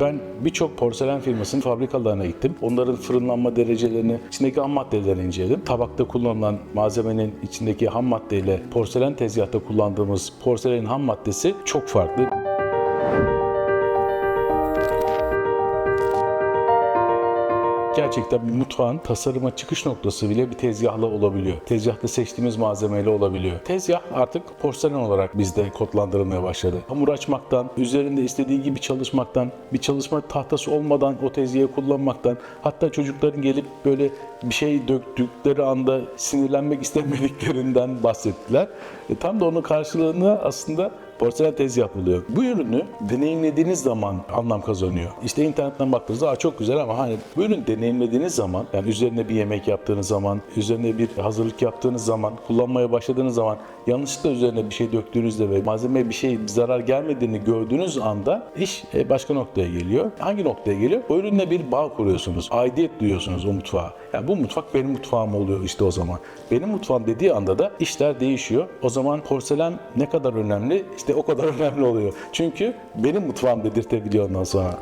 Ben birçok porselen firmasının fabrikalarına gittim. Onların fırınlanma derecelerini, içindeki ham maddelerini inceledim. Tabakta kullanılan malzemenin içindeki ham maddeyle porselen tezgahta kullandığımız porselenin ham maddesi çok farklı. Gerçekten bir mutfağın tasarıma çıkış noktası bile bir tezgahla olabiliyor. Tezgahta seçtiğimiz malzemeyle olabiliyor. Tezgah artık porselen olarak bizde kodlandırılmaya başladı. Hamur açmaktan, üzerinde istediği gibi çalışmaktan, bir çalışma tahtası olmadan o tezgahı kullanmaktan, hatta çocukların gelip böyle bir şey döktükleri anda sinirlenmek istemediklerinden bahsettiler. E, tam da onun karşılığını aslında porselen tezgah buluyor. Bu ürünü deneyimlediğiniz zaman anlam kazanıyor. İşte internetten baktığınızda çok güzel ama hani bu ürünü deneyimlediğiniz zaman yani üzerine bir yemek yaptığınız zaman, üzerine bir hazırlık yaptığınız zaman, kullanmaya başladığınız zaman yanlışlıkla üzerine bir şey döktüğünüzde ve malzemeye bir şey zarar gelmediğini gördüğünüz anda iş e, başka noktaya geliyor. Hangi noktaya geliyor? O ürünle bir bağ kuruyorsunuz. Aidiyet duyuyorsunuz o mutfağa. Yani bu mutfak benim mutfağım oluyor işte o zaman. Benim mutfağım dediği anda da işler değişiyor. O zaman porselen ne kadar önemli? İşte o kadar önemli oluyor. Çünkü benim mutfağım dedirtebiliyor ondan sonra.